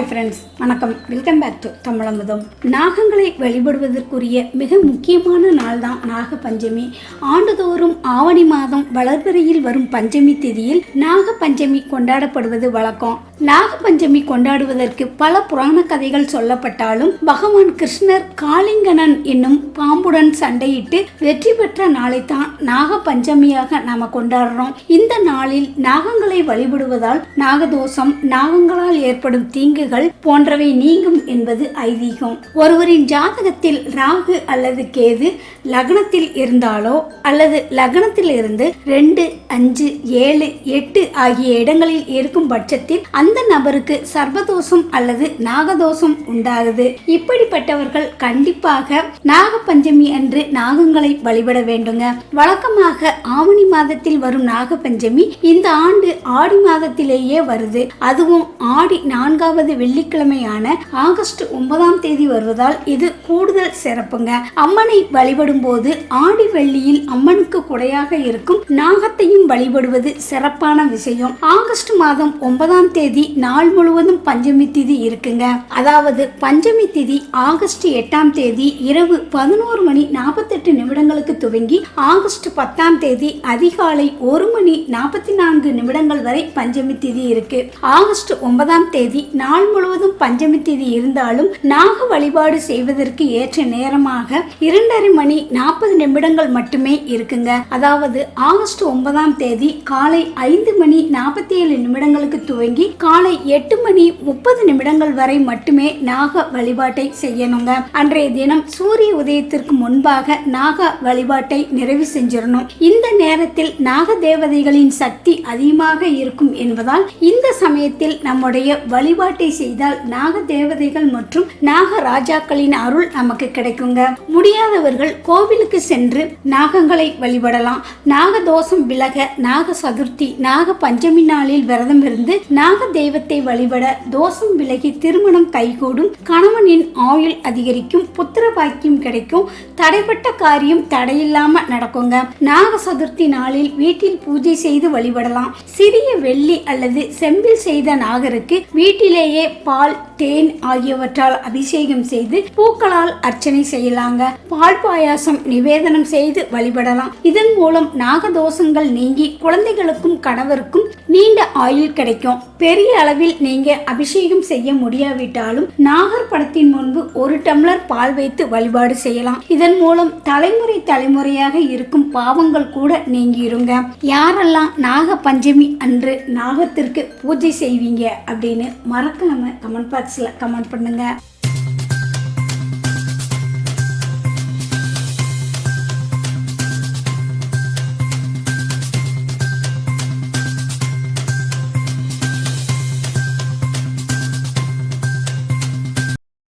Hi friends வணக்கம். Welcome back to Tamizhamudham. நாகங்களை வழிபடுவதற்குரிய மிக முக்கியமான நாள் தான் நாக பஞ்சமி ஆண்டுதோறும் ஆவணி மாதம் வளர்பிறையில் வரும் பஞ்சமி திதியில் நாக பஞ்சமி கொண்டாடப்படுவது வழக்கம். நாக பஞ்சமி கொண்டாடுவதற்கு பல புராண கதைகள் சொல்லப்பட்டாலும் பகவான் கிருஷ்ணர் காளிங்கணன் என்னும் பாம்புடன் சண்டையிட்டு வெற்றி பெற்ற நாளைத்தான் நாக பஞ்சமியாக நாம கொண்டாடுறோம். இந்த நாளில் நாகங்களை வழிபடுவதால் நாகதோஷம் நாகங்களால் ஏற்படும் தீங்குகள் போன்றவை நீங்கும் என்பது ஐதீகம். ஒருவரின் ஜாதகத்தில் ராகு அல்லது கேது லக்னத்தில் இருந்தாலோ அல்லது லக்னத்தில் இருந்து ரெண்டு அஞ்சு ஏழு எட்டு ஆகிய இடங்களில் இருக்கும் பட்சத்தில் அந்த நபருக்கு சர்வதோஷம் அல்லது நாகதோஷம் உண்டாகுது. இப்படிப்பட்டவர்கள் கண்டிப்பாக நாக பஞ்சமி அன்று நாகங்களை வழிபட வேண்டுங்க. வழக்கமாக ஆவணி மாதத்தில் வரும் நாக பஞ்சமி இந்த ஆண்டு ஆடி மாதத்திலேயே வருது. அதுவும் ஆடி நான்காவது வெள்ளிக்கிழமையான ஆகஸ்ட் ஒன்பதாம் தேதி வருவதால் இது கூடுதல் சிறப்புங்க. அம்மனை வழிபடும் போது ஆடி வெள்ளியில் அம்மனுக்கு குடையாக இருக்கும் நாகத்தையும் வழிபடுவது சிறப்பான விஷயம். ஆகஸ்ட் மாதம் ஒன்பதாம் தேதி நாள் முழுவதும் பஞ்சமி திதி இருக்குங்க. அதாவது பஞ்சமி திதி ஆகஸ்ட் எட்டாம் தேதி இரவு பதினோரு மணி நாற்பத்தெட்டு நிமிடங்களுக்கு துவங்கி ஆகஸ்ட் பத்தாம் தேதி அதிகாலை ஒரு மணி நாற்பத்தி நான்கு நிமிடங்கள் வரை பஞ்சமி திதி இருக்கு. ஆகஸ்ட் ஒன்பதாம் தேதி நாள் முழுவதும் பஞ்சமி திதி இருந்தாலும் நாக வழிபாடு செய்வதற்கு ஏற்ற நேரமாக இரண்டரை மணி நாற்பது நிமிடங்கள் மட்டுமே இருக்குங்க. அதாவது ஆகஸ்ட் ஒன்பதாம் தேதி காலை ஐந்து மணி நாற்பத்தி ஏழு நிமிடங்களுக்கு துவங்கி காலை எட்டு மணி முப்பது நிமிடங்கள் வரை மட்டுமே நாக வழிபாட்டை செய்யணுங்க. அன்றைய தினம் சூரிய உதயத்திற்கு முன்பாக நாக வழிபாட்டை நிறைவு செஞ்சிடணும். இந்த நேரத்தில் நாக தேவதைகளின் சக்தி அதிகமாக இருக்கும் என்பதால் இந்த சமயத்தில் நம்முடைய வழிபாட்டை செய்தால் நாக தேவதைகள் மற்றும் நாக ராஜாக்களின் அருள் நமக்கு கிடைக்குங்க. முடியாதவர்கள் கோவிலுக்கு சென்று நாகங்களை வழிபடலாம். நாக தோஷம் விலக நாக சதுர்த்தி நாக பஞ்சமி நாளில் விரதம் இருந்து நாக தெய்வத்தை வழிபட தோஷம் விலகி திருமணம் கைகூடும். கணவனின் ஆயுள் அதிகரிக்கும் புத்திர பாக்கியம் கிடைக்கும். தடைப்பட்ட காரியம் தடையில்லாம நடக்குங்க. நாக சதுர்த்தி நாளில் வீட்டில் பூஜை செய்து வழிபடலாம். சிறிய வெள்ளி அல்லது செம்பில் செய்த நாகருக்கு வீட்டிலேயே பால் தேன் ஆகியவற்றால் அபிஷேகம் செய்து பூக்களால் அர்ச்சனை செய்யலாங்க. பால் பாயாசம் நிவேதனம் செய்து வழிபடலாம். இதன் மூலம் நாகதோஷங்கள் நீங்கி குழந்தைகளுக்கும் கணவருக்கும் நீண்ட ஆயுள் கிடைக்கும். பெரிய அளவில் நீங்க அபிஷேகம் செய்ய முடியாவிட்டாலும் நாகர் படத்தின் முன்பு ஒரு டம்ளர் பால் வைத்து வழிபாடு செய்யலாம். இதன் மூலம் தலைமுறை தலைமுறையாக இருக்கும் பாவங்கள் கூட நீங்கிருங்க. யாரெல்லாம் நாக பஞ்சமி அன்று நாகத்திற்கு பூஜை செய்வீங்க அப்படின்னு மறக்காம கமெண்ட் பாக்ஸ்ல கமெண்ட் பண்ணுங்க.